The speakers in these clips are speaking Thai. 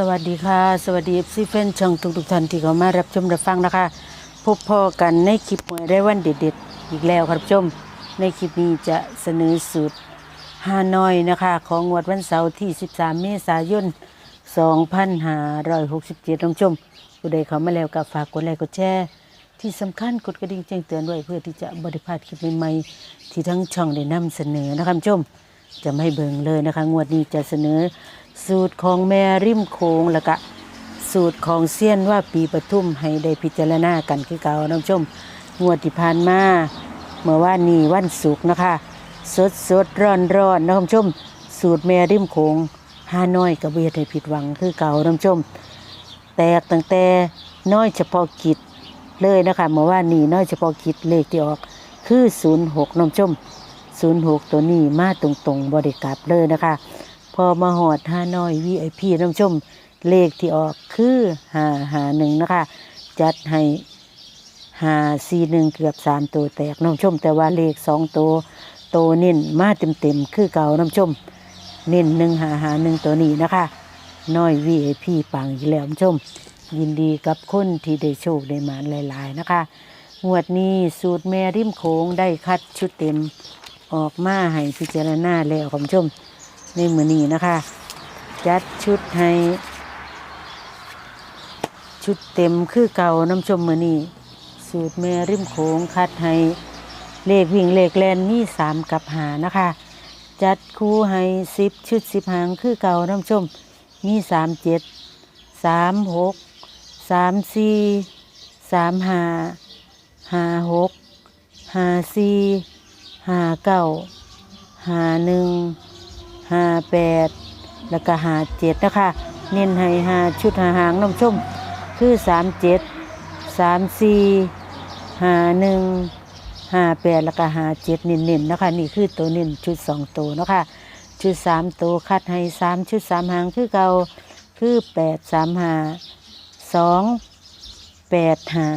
สวัสดีค่ะ สวัสดีซีเฟนช่องทุกๆท่านที่เข้ามารับชมรับฟังนะคะ พบพ่อกันในคลิปหวยได้วันเด็ดๆ อีกแล้วครับชม ในคลิปนี้จะเสนอสูตรฮานอยนะคะ ของงวดวันเสาร์ที่ 13 เมษายน 2567ท่านชม ผู้ใดเข้ามาแล้วก็ฝากกดไลค์กดแชร์ที่สำคัญกดกระดิ่งแจ้งเตือนไว้เพื่อที่จะบริพลาดคลิปใหม่ๆที่ทั้งช่องได้นำเสนอนะคะชม จะไม่เบิ่งเลยนะคะ งวดนี้จะเสนอ สูตรของแม่ริมโขงแล้วก็สูตรของเซียนว่าปีปทุมให้ได้พิจารณากันคือเก่าน้ำชมงวดที่ผ่านมาเมื่อว่านนี้วันศุกร์นะคะ สดสดร้อนร้อนนะคุณผู้ชม สูตรแม่ริมโขงฮาน้อยกับเวียดให้ผิดหวังคือเก่าน้ำชม แตกตั้งแต่น้อยเฉพาะกิจเลยนะคะเมื่อว่านนี้น้อยเฉพาะกิจเลขที่ออกคือ 06น้ำชม 06 ตัวนี้มาตรงๆบริกลับเลยนะคะ อมาหอดห้าน้อย VIP น้ำชมเลขที่ออกคือหาหาหนึ่งนะคะ จัดให้หาสี่หนึ่งเกือบสามตัวแตกน้ำชม แต่ว่าเลขสองตัวโตเน้นมาเต็มเต็มคือเก่าน้ำชม เน้นหนึ่งหาหาหนึ่งตัวนี้นะคะน้อย VIP ปังอีกแล้วน้ำชม ยินดีกับคนที่ได้โชคได้หมานหลาย ๆ นะคะงวดนี้สูตรแม่ริมโขงได้คัดชุดเต็มออกมาให้พิจารณาแล้วคุณผู้ชม ในมือนี้นะคะจัดชุดให้ ชุดเต็มคือเก่าน้ำชมมือนี้สูตรแม่ริมโขงคัดให้เลขวิ่งเลขแลนนี่สามกับหานะคะ จัดคู่ให้สิบชุดสิบหางคือเก่าน้ำชมมีสามเจ็ดสามหกสามสี่สามหาหาหกหาสี่หาเก้าหาหนึ่ง ห้าแปดแล้วก็ห้าเจ็ดนะคะ เน้นให้ห้าชุดหาหางน้ำชมคือสามเจ็ดสามสี่ห้าหนึ่งห้าแปดแล้วก็ห้าเจ็ดเน้นๆนะคะนี่คือตัวเน้นชุดสองตัวนะคะชุดสามตัวคัดให้สามชุดสามหางคือเก่าคือแปดสามห้าสองแปดห้า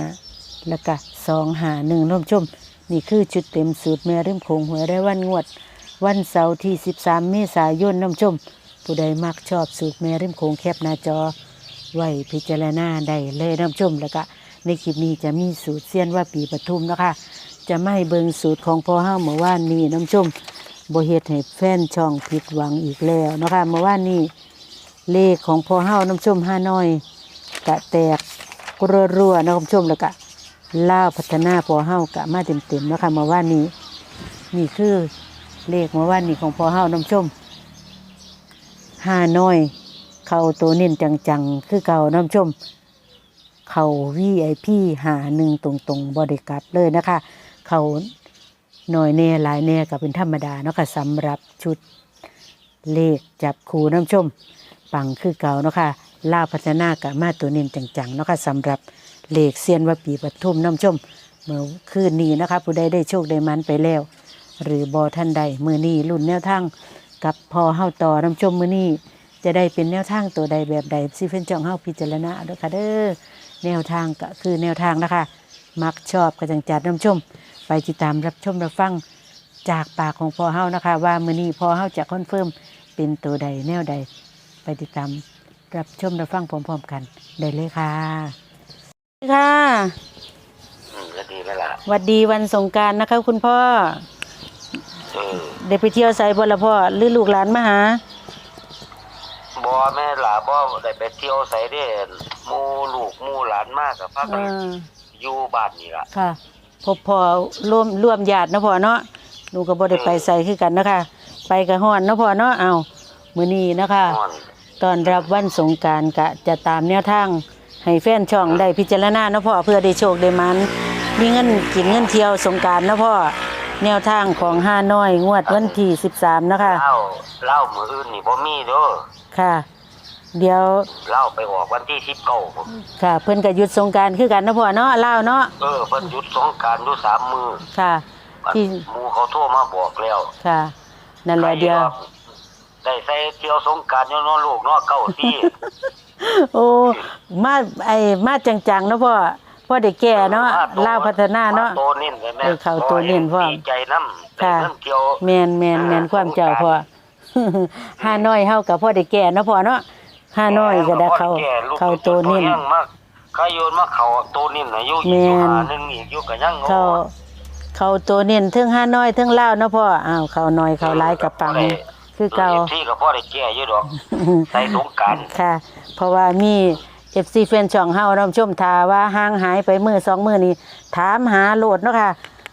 แล้วก็สองห้าหนึ่งน้ำชมนี่คือชุดเต็มสูตรแม่ริมโขงหวยได้วันงวด วันเสาร์ที่ 13 เมษายนน้ำชม ผู้ใดมักชอบสูตรแม่ริมโขงแคบหน้าจอ ไว้พิจารณาได้เลยน้ำชมแล้วก็ในคลิปนี้จะมีสูตรเสี้ยนว่าปีปทุมนะคะ จะไม่เบิงสูตรของพ่อห้าเมื่อวานนี้น้ำชมบเฮ็ดให้แฟนช่องผิดหวังอีกแล้วนะคะเมื่อวานนี้เลขของพ่อห้าน้ำชมห้าน้อยกะแตกรัวๆนะคุณผู้ชมแล้วก็ล่าพัฒนาพ่อห้ากะมาเต็มๆนะคะเมื่อวานนี้นี่คือ เลขเมื่อวานนี้ของพ่อห้าน้ำชมห้าน้อย เข้าตัวเน้นจังๆ คือเก่าน้ำชม เขาวีไอพีหาหนึ่งตรงๆบริกลับเลยนะคะ เขาหน่อยแน่หลายแน่ก็เป็นธรรมดาเนาะค่ะสำหรับชุดเลขจับคูน้ำชม ปังคือเก่าเนาะค่ะล่าพัฒนากะมาตัวเน้นจังๆเนาะค่ะสำหรับเลขเซียนว่าปีปทุมน้ำชม เมื่อคืนนี้นะคะ ผู้ใดได้โชคได้มันไปแล้ว หรือบอท่านใดมือนี้รุ่นแนวทางกับพอเฮาต่อน้ำชมมือนี้จะได้เป็นแนวทางตัวใดแบบใดซีเฟนจองเฮาพิจารณาเอาเด้อค่ะเด้อแนวทางก็คือแนวทางนะคะ มักชอบกระจังจัดน้ำชม ไปติดตามรับชมรับฟังจากปากของพ่อเฮานะคะ ว่ามื้อนี้พ่อเฮาจะคอนเฟิร์มเป็นตัวใดแนวใด ไปติดตามรับชมรับฟังพร้อมๆกันได้เลยค่ะค่ะอืมก็ดีแล้วล่ะ หวัดดีวันสงกรารนะคะ คุณพ่อเออ ได้ไปเที่ยวไสบ่ละพ่อหรือลูกหลานมาหาบอแม่หลาบอได้ไปเที่ยวใส่เด้หมู่ลูกหมู่หลานมากกับพักเอออยู่บ้านนี่ล่ะค่ะพบพ่อร่วมร่วมญาติเนาะพ่อเนาะหนูก็บ่ได้ไปใส่คือกันนะคะไปกับฮ้อนเนาะพ่อเนาะเอามื้อนี้นะคะนอนตอนรับวันสงกรารกะจะตามแนวทางให้แฟนช่องได้พิจารณาเนาะพ่อเพื่อได้โชคได้มัน มีเงินกินเงินเที่ยวสงกรารเนาะพ่อ แนวทางของห้าน้อยงวดวันที่13นะคะเล่าเล่ามืออื่นนี่บ่มีเด้อค่ะ เดี๋ยวเล่าไปออกวันที่สิบเก้าค่ะ เพิ่นก็หยุดสงกรารคือกันเนาะพ่อเนาะลาวเนาะเออเพิ่นหยุดสงกรารอยู่สามมือค่ะที่หมู่เขาโทรมาบอกแล้วค่ะนั่นแหละเดียวได้ใส่เที่ยวสงกรารอยู่เนาะลูกเนาะเก้าที่โอ้มาไอ้มาจังๆเนาะพ่อ พ่อได้แก่เนาะลาวพัฒนาเนาะโตเน้นเลยแม่เออเข้าตัวเน้นพร้อม ดีใจนำได้ค่ะเงินเที่ยว แมนแมนแมนความเจ้าพ่อ ห้าน้อยเฮากับพ่อได้แก่เนาะพ่อเนาะห้าน้อยก็ได้เขาแก่ลูกเขาตัวนิ่มยังมากข้าโยนมาเขาตัวนิ่มนะอยู่แม่อยู่น หาหนึงอีกอยู่ก็ยังโง่เขาเขาตัวเน้นเทั้งห้าน้อยเทั้งเล่าวเนาะพ่ออ้าวเขาน้อยเขาหลายกับปังคือเก่า ที่ก็พอได้แก่อยู่ดอก ใส่สงกรารค่ะ เพราะว่ามี FC แฟนช่องเฮาเราชมทาว่าห่างหายไปมือสองมือนี้ถามหาโหลดเนาะค่ะ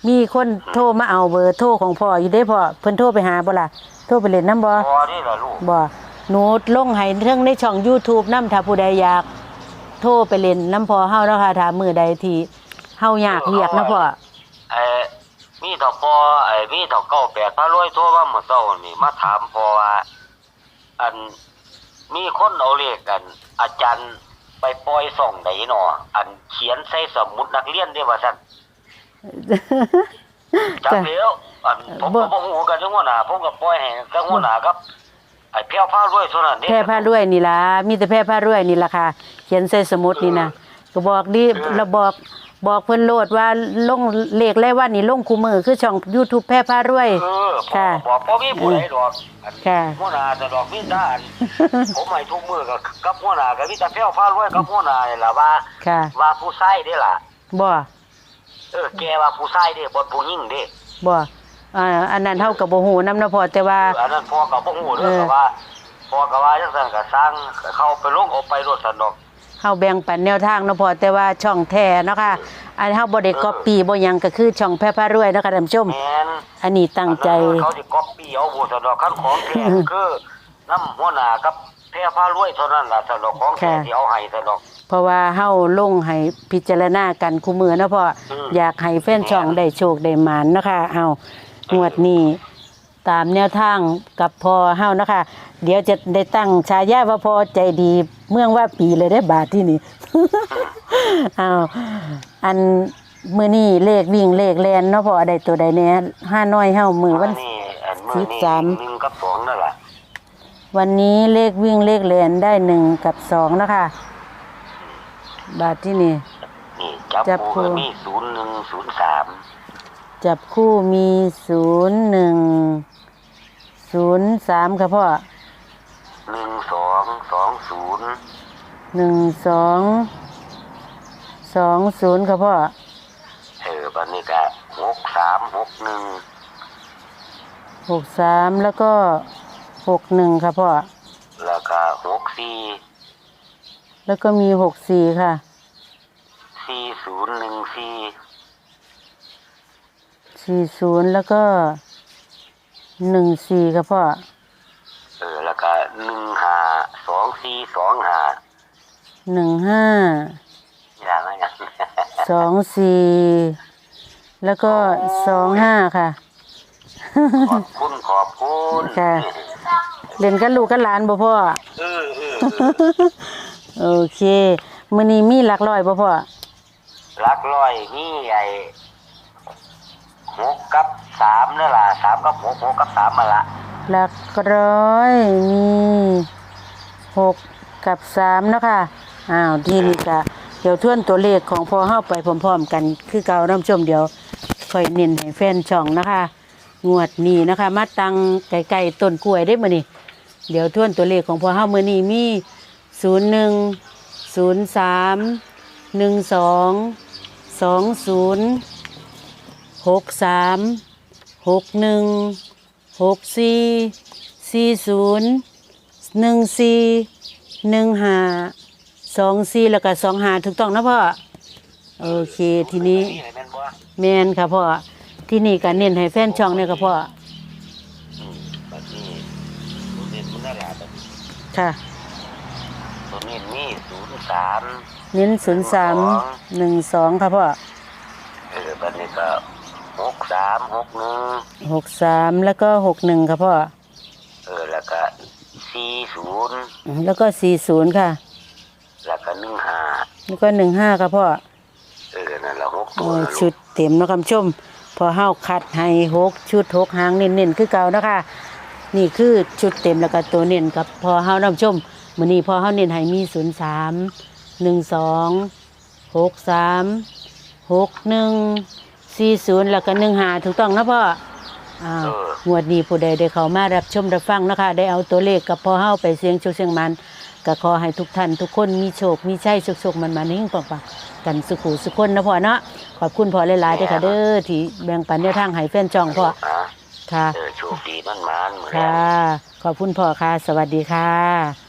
มีคนโทรมาเอาเบอร์โทรของพ่ออยู่ได้พ่อเพิ่นโทรไปหาบ่ล่ะโทรไปเล่นน้ำบ่พอนี่ล่ะลูกบ่หนูลงให้เรื่องในช่อง YouTube นำถ้าผู้ใดอยาก โทรไปเล่นน้ำพอเฮาเนาะค่ะถ้ามือใดที่เฮาอยากเรียกนะพ่อไอ้มีดอกพอไอ้มีดอกเก้าแปดพระรวยโทรมาเมื่อเช้านี่มาถามพอว่าอันมีคนเอาเลขกัน อาจารย์ ไปปล่อยส่องไหนหนออันเขียนใส่สมุดนักเรียนได้ว่าซั่นจับจ้ะแล้วอันผมบ่ก็บ่ฮู้กันจังหัวหน้าผมก็ปล่อยให้กับหัวหน้าครับไอ้เพียวพารวยเท่านั้นเด้แพร่ผ้ารวยนี่ล่ะมีแต่แพร่ผ้ารวยนี่ล่ะค่ะ เขียนใส่สมุดนี่นะก็บอกดิเราบอก บอกเพิ่นโลดว่าลงเลขแล้วว่านี่ลงคู่มือคือช่อง YouTube แพร่ผ้ารวย เออค่ะ บอกบ่มีผู้ใดดอกอันค่ะ หัวหน้าจะดอกมีแต่อัน ผมให้ทุกมื้อก็กับหัวหน้าก็มีแต่เพียวพารวยกับหัวหน้านี่ล่ะว่าค่ะว่าผู้ชายเด้ล่ะ บ่เออแกว่าผู้ชายเด้บ่ผู้หญิงเด้บ่อ่าอันนั้นเฮาก็บ่ฮู้นำนะพ่อแต่ว่าอันนั้นพ่อก็บ่ฮู้เด้เอออ ก็ว่าพ่อก็ว่าจังซั่นก็สร้างเข้าไปลงเอาไปรถซั่นดอก เฮาแบ่งปันแนวทางเนาะพ่อแต่ว่าช่องแท้เนาะค่ะ อันเฮาบ่ได้ก๊อปปี้บ่หยังก็คือช่องแพร่ผ้ารวยเนาะค่ะท่านผู้ชม แม่นอันนี้ตั้งใจอันนั้นเขาสิก๊อปปี้เอาบ่ซั่นดอกคันของแท้คือน้ำหัวหน้ากับแพ้พารวยเท่านั้นล่ะซั่นดอกของแท้ค่ะ ที่เอาให้ซั่นดอก เพราะว่าเฮาลงให้พิจารณากันคู่มือเนาะพ่ออม อยากให้แฟนช่องได้โชคได้หมานเนาะค่ะเอางวดนี้ ตามแนวทางกับพอเฮาเนาะค่ะเดี๋ยวจะได้ตั้งฉายาว่าพอใจดีเมืองว่าปีเลยได้บาทที่นี่ เอาอันมื้อนี้เลขวิ่งเลขแลนเนาะพ่อได้ตัวใดแหน่ห้าน้อยเฮามือวัน นี่อันมื้อสินี้บสาม หนึ่งกับสองนั่นล่ะวันนี้เลขวิ่งเลขแลนได้หนึ่งกับสองเนาะคะ บาทที่นี่ นี่จับจับคู่คู่ ก็มี01 03จับคู่มีศูนย์หนึ่ง ศูนย์สามครับพ่อ1220หนึ่งสองสองศูนย์ครับพ่อเออบัดนี้ก็6361หกสามแล้วก็หกหนึ่งครับพ่อแล้วก็64แล้วก็มีหกสี่ค่ะ4014สี่ศูนย์แล้วก็ หนึ่งสี่ครับพ่อ เออแล้วก็152425หนึ่งห้า อย่างนั้นอย่างสองสี่ แล้วก็สองห้าค่ะ ขอบคุณขอบคุณค่ะ เล่นกันลูกกันหลานบ่พ่อ เออเออโอเคมื้อนี้มีหลักร้อยบ่พ่อลักร้อยนี่ไอ้หกกับ สามนั่นล่ะสามกับหกหกกับสามมาละหลักร้อยมีหกกับสามเนาะค่ะอ้าวทีนี้ก็เดี๋ยวทวนตัวเลขของพ่อเฮาไปพร้อมๆกัน คือเก่าน้ำชมเดี๋ยวค่อยเน้นให้แฟนช่องนะคะ งวดนี้นะคะ มาตังไก่ๆต้นกล้วยได้มื้อนี้เดี๋ยวทวนตัวเลขของพ่อเฮามือนี้มีศูนย์หนึ่งศูนย์สามหนึ่งสองสองศูนย์หกสาม หกหนึ่งหกสี่สี่ศูนย์หนึ่งสี่หนึ่งห้าสองสี่แล้วก็สองห้าถูกต้องนะพ่อ โอเคทีนี้นี่แม่นบ่แมนค่ะพ่อ ที่นี่ก็เน้นให้แฟนช่องเนี่ยค่ะพ่ออืมบัดนี้ตัวนี้มันนั่นล่ะบัดนี้ค่ะตัวนี้มีศูนย์สามเน้นศูนย์สามหนึ่งสองค่ะพ่อ เออบัดนี้ก็ หกสามหกหนึ่งหกสามแล้วก็หกหนึ่งค่ะพ่อเออแล้วก็สี่ศูนย์แล้วก็สี่ศูนย์ค่ะ แล้วก็หนึ่งห้าแล้วก็หนึ่งห้าค่ะพ่อเออนั่นละหกตัโอ้วยนะชุลูดกเต็มเนาะคำชม พอเฮาคัดให้หกชุดหกหางเน้นๆคือเก่านะคะ นี่คือชุดเต็มแล้วก็ตัวเน้นกับพอเฮานำชมมื้อนี้พอเฮาเน้นให้มี0 3 1 2 6 3 6 1 4 0แล้วก็1 5ถูกต้องนะพ่ออ้าวงวดนี้ผู้ใดได้เข้ามารับชมรับฟังนะคะ ได้เอาตัวเลขกับพอเฮาไปเสียงโชคเสียงมันก็ขอให้ทุกท่านทุกคนมีโชค มีชัยสุขๆมันมานิ่งปังปังกันสุขุสุขคนนะพ่อเนาะขอบคุณพ่อหลายๆเด้อค่ะเด้อที่แบ่งปันแนวทางให้แฟนจองพ่ออะค่ะ เออโชคดีมันมันเหมือนค่ะขอบคุณพ่อค่ะ สวัสดีค่ะ